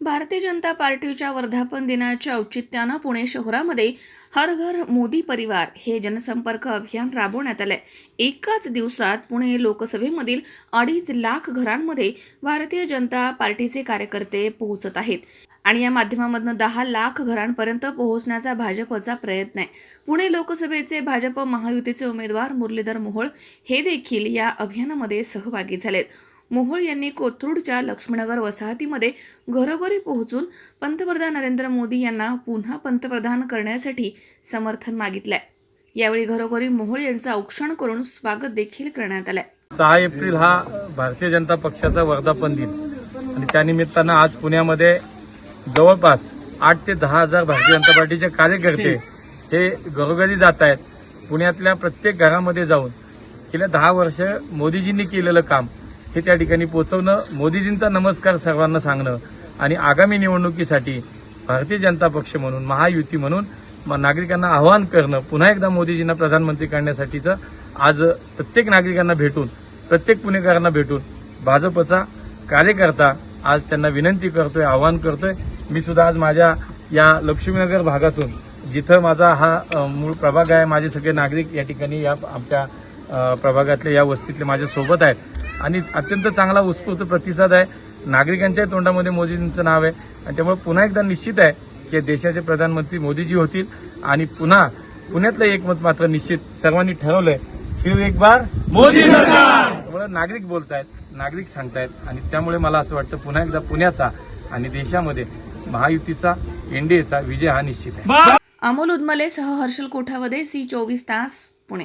भारतीय जनता पार्टीच्या वर्धापन दिनाच्या औचित्यानं पुणे शहरामध्ये हर घर मोदी परिवार हे जनसंपर्क अभियान राबवण्यात आलंय. एकाच दिवसात पुणे लोकसभेमधील अडीच लाख घरांमध्ये भारतीय जनता पार्टीचे कार्यकर्ते पोहोचत आहेत आणि या माध्यमामधनं दहा लाख घरांपर्यंत पोहोचण्याचा भाजपचा प्रयत्न आहे. पुणे लोकसभेचे भाजप महायुतीचे उमेदवार मुरलीधर मोहोळ हे देखील या अभियानामध्ये सहभागी झालेत. मोहोळ यांनी कोथरूडच्या लक्ष्मीनगर वसाहतीमध्ये घरोघरी पोहोचून पंतप्रधान नरेंद्र मोदी यांना पुन्हा पंतप्रधान करण्यासाठी समर्थन मागितलंय. यावेळी घरोघरी मोहोळ यांचं औक्षण करून स्वागत देखील करण्यात आलंय. सहा एप्रिल हा भारतीय जनता पक्षाचा वर्धापन दिन. आणि त्यानिमित्तानं आज पुण्यामध्ये जवळपास आठ ते दहा हजार भारतीय जनता पार्टीचे कार्यकर्ते हे घरोघरी जात आहेत. पुण्यातल्या प्रत्येक घरामध्ये जाऊन गेल्या दहा वर्ष मोदीजींनी केलेलं काम हे त्या ठिकाणी पोहोचवणं मोदीजींचा नमस्कार सर्वांना सांगणं आणि आगामी निवडणुकीसाठी भारतीय जनता पक्ष म्हणून महायुती म्हणून म- नागरिकांना आवाहन करणं पुन्हा एकदा मोदीजींना प्रधानमंत्री करण्यासाठीचं आज प्रत्येक नागरिकांना भेटून प्रत्येक पुणेकरांना भेटून भाजपचा कार्यकर्ता आज त्यांना विनंती करतोय आवाहन करतोय. मी सुद्धा आज माझ्या या लक्ष्मीनगर भागातून जिथं माझा हा मूळ प्रभाग आहे माझे सगळे नागरिक या ठिकाणी या आमच्या प्रभागातले या वस्तीतले माझ्या सोबत आहेत. आणि अत्यंत चांगला उत्स्फूर्त प्रतिसाद आहे. नागरिकांच्या तोंडामध्ये मोदींचं नाव आहे. आणि त्यामुळे पुन्हा एकदा निश्चित आहे की देशाचे प्रधानमंत्री मोदीजी होतील. आणि पुन्हा पुण्यातलं एकमत मात्र निश्चित सर्वांनी ठरवलंय. फिर एक बार. मोदी सरकार! त्यामुळे नागरिक बोलतायत नागरिक सांगतायत. आणि त्यामुळे मला असं वाटतं पुन्हा एकदा पुण्याचा आणि देशामध्ये महायुतीचा एनडीएचा विजय हा निश्चित आहे. अमोल उदमले सह हर्षल कोठावदे सी चोवीस तास Pune.